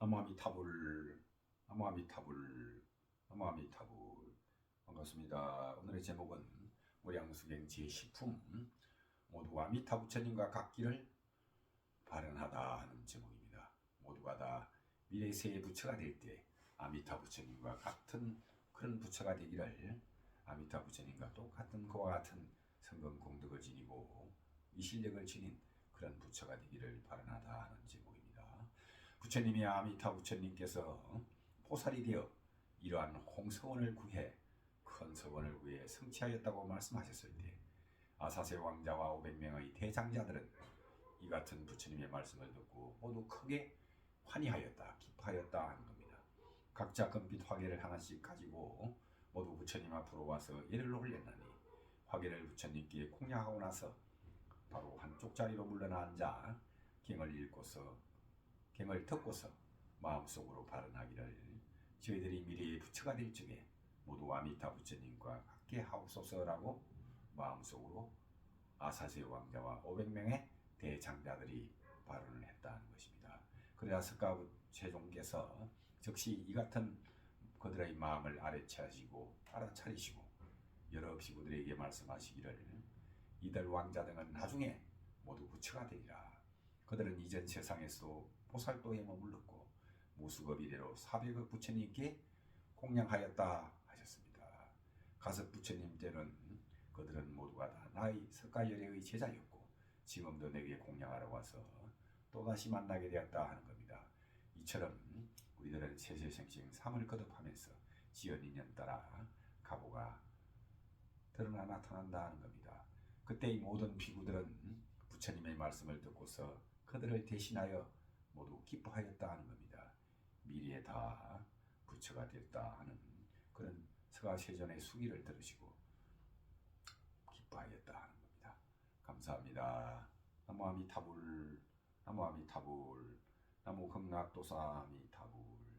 나무아미타불 나무아미타불 나무아미타불 반갑습니다. 오늘의 제목은 무량수경 제10품 모두가 미타 부처님과 같기를 바란하다 하는 제목입니다. 모두가 다 미래 세의 부처가 될 때 아미타 부처님과 같은 그런 부처가 되기를 아미타 부처님과 똑같은 그와 같은 성공 공덕을 지니고 이 실력을 지닌 그런 부처가 되기를 바란하다 하는 제목입니다. 부처님이 아미타 부처님께서 포살이 되어 이러한 홍서원을 구해 큰 서원을 구해 성취하였다고 말씀하셨을 때 아사세 왕자와 500명의 대장자들은 이 같은 부처님의 말씀을 듣고 모두 크게 환희하였다, 기뻐하였다 하는 겁니다. 각자 금빛 화계를 하나씩 가지고 모두 부처님 앞으로 와서 예를 올렸나니 화계를 부처님께 공양하고 나서 바로 한쪽 자리로 물러나 앉아 경을 읽고서 경을 듣고서 마음속으로 발언하기를 저희들이 미래의 부처가 될 적에 모두 아미타 부처님과 같게 하옵소서라고 마음속으로 아사세 왕자와 500명의 대장자들이 발언을 했다는 것입니다. 그래야 석가 세종께서 즉시 이 같은 그들의 마음을 아래차시고 알아차리시고 여러 비구들에게 말씀하시기를 이들 왕자 등은 나중에 모두 부처가 되리라. 그들은 이전 세상에서도 보살도에 머물렀고 무수급 이래로 400억 부처님께 공양하였다 하셨습니다. 가섭 부처님 때는 그들은 모두가 다 나의 석가열애의 제자였고 지금도 내게 공양하러 와서 또다시 만나게 되었다 하는 겁니다. 이처럼 우리들은 세세생생 삶을 거듭하면서 지연 인연 따라 각오가 드러나 나타난다 하는 겁니다. 그때 이 모든 비구들은 부처님의 말씀을 듣고서 그들을 대신하여 모두 기뻐하였다 하는 겁니다. 미래에 다 부처가 됐다 하는 그런 서가세전의 수기를 들으시고 기뻐하였다 하는 겁니다. 감사합니다. 나무 아미타불 나무 아미타불 나무 극락도사 아미타불